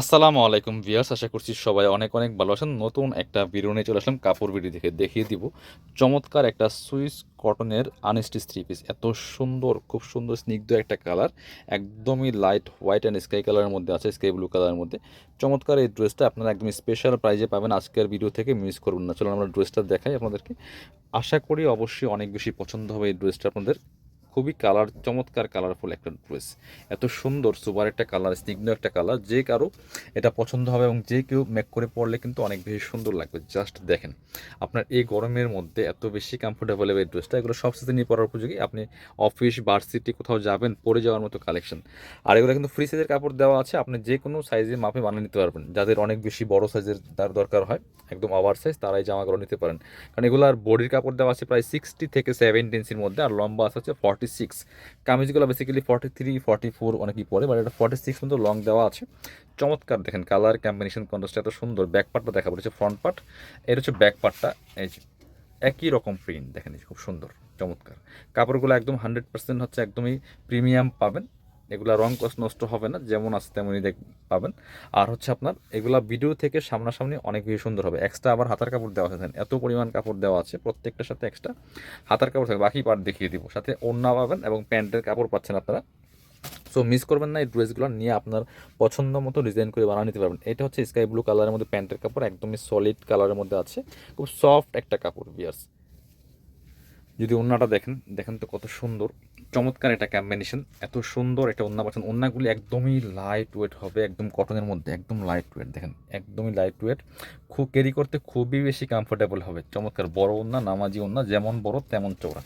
আসসালামু আলাইকুম ভিয়ার্স আশা করছি সবাই অনেক অনেক ভালো আছেন। নতুন একটা ভিডিও নিয়ে চলে আসলাম। কাপড় ভিডিও দেখে দেখিয়ে দিব। চমৎকার একটা সুইস কটনের আনস্টিচ থ্রি পিস এত সুন্দর, খুব সুন্দর, স্নিগ্ধ একটা কালার একদমই লাইট হোয়াইট অ্যান্ড স্কাই কালারের মধ্যে আছে স্কাই ব্লু কালারের মধ্যে। চমৎকার এই ড্রেসটা আপনারা একদম স্পেশাল প্রাইজে পাবেন। আজকের ভিডিও থেকে মিস করবেন না। চলুন আমরা ড্রেসটা দেখাই আপনাদেরকে। আশা করি অবশ্যই অনেক বেশি পছন্দ হবে এই ড্রেসটা আপনাদের। খুবই কালার চমৎকার কালারফুল একটা ড্রেস এত সুন্দর, সুপার একটা কালার স্নিগ্ধ একটা কালার যে কারও এটা পছন্দ হবে এবং যে কেউ মেক করে পরলে কিন্তু অনেক বেশি সুন্দর লাগবে। জাস্ট দেখেন, আপনার এই গরমের মধ্যে এত বেশি কমফোর্টেবল এই ড্রেসটা এগুলো সব সিজনে পরার উপযোগী। আপনি অফিস ভার্সিটি কোথাও যাবেন, পরে যাওয়ার মতো কালেকশন আর এগুলো কিন্তু ফ্রি সাইজের কাপড় দেওয়া আছে, আপনি যে কোনো সাইজে মাপে বানিয়ে নিতে পারবেন। যাদের অনেক বেশি বড় সাইজের তার দরকার হয়, একদম ওভার সাইজ তারাই জামাগুলো নিতে পারেন। কারণ এগুলো আর বডির কাপড় দেওয়া আছে প্রায় সিক্সটি থেকে সেভেন্টি ইঞ্চির মধ্যে, আর লম্বা আছে forty six কামিজগুলো basically forty three forty four অনেকই পরে বাট এটা ফর্টি সিক্স মতো লং দেওয়া আছে। চমৎকার দেখেন কালার কম্বিনেশন কন্ট্রাস্ট এত সুন্দর। ব্যাক পার্টটা দেখা পড়েছে ফ্রন্ট পার্ট এর হচ্ছে ব্যাক পার্টটা এই যে একই রকম প্রিন্ট দেখেন খুব সুন্দর, চমৎকার। কাপড়গুলো একদম হান্ড্রেড পার্সেন্ট হচ্ছে একদমই প্রিমিয়াম পাবেন। এগুলা রং কষ্ট নষ্ট হবে না, যেমন আছে তেমনই দেখ, পাবেন। আর হচ্ছে আপনার, এগুলা ভিডিও থেকে সামনাসামনি অনেক বেশি সুন্দর হবে। এক্সট্রা আবার হাতার কাপড় দেওয়া আছে, এত পরিমাণ কাপড় দেওয়া আছে, প্রত্যেকটার সাথে এক্সট্রা হাতার কাপড় থাকবে। বাকি পার্ট দেখিয়ে দিব। সাথে ওড়না পাবেন এবং প্যান্টের কাপড় পাচ্ছেন আপনারা। সো মিস করবেন না, এই ড্রেসগুলো নিয়ে আপনার পছন্দ মতো ডিজাইন করে বানিয়ে নিতে পারবেন। এটা হচ্ছে স্কাই ব্লু কালারের মধ্যে প্যান্টের কাপড়, একদমই সলিড কালারের মধ্যে আছে। খুব সফট একটা কাপড় বিয়ার্স যদি ওন্নাটা দেখেন দেখেন তো কত সুন্দর। চমৎকার একটা কম্বিনেশন এত সুন্দর একটা ওন্না পাচ্ছেন। ওন্নাগুলি একদমই লাইট ওয়েট হবে, একদম কটনের মধ্যে, একদম লাইট ওয়েট দেখেন, একদমই লাইট ওয়েট খুব ক্যারি করতে খুবই বেশি কমফোর্টেবল হবে, চমৎকার, বড় ওন্না নামাজি ওন্না যেমন বড় তেমন চওড়া।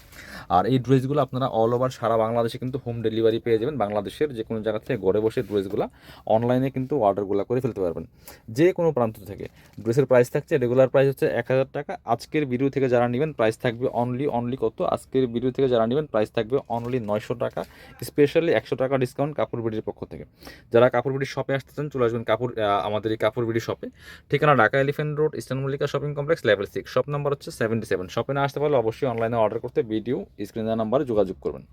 আর এই ড্রেসগুলো আপনারা অল ওভার সারা বাংলাদেশে কিন্তু হোম ডেলিভারি পেয়ে যাবেন, বাংলাদেশের যে কোনো জায়গা থেকে ঘরে বসে ড্রেসগুলো অনলাইনে কিন্তু অর্ডারগুলো করে ফেলতে পারবেন। যে কোনো প্রান্ত থেকে। ড্রেসের প্রাইস থাকছে রেগুলার প্রাইস হচ্ছে এক হাজার টাকা। আজকের ভিডিও থেকে যারা নেবেন প্রাইস থাকবে অনলি অনলি কত? আজকের ভিডিও থেকে যারা নেবেন প্রাইস থাকবে অনলি নয়শো টাকা স্পেশালি একশো টাকা ডিসকাউন্ট কাপড় বিডির পক্ষ থেকে। যারা কাপড় বিডির শপে আসতে চান, চলে আসবেন কাপড় আমাদের এই কাপড় বিডি শপে ঠিকানা Dhaka elephant road, eastern Mallika shopping complex level six shop number হচ্ছে সেভেন্টি সেভেন শপে না আসতে পারলে অবশ্যই অনলাইনে অর্ডার করতে ভিডিও স্ক্রিনের নাম্বারে যোগাযোগ করবেন।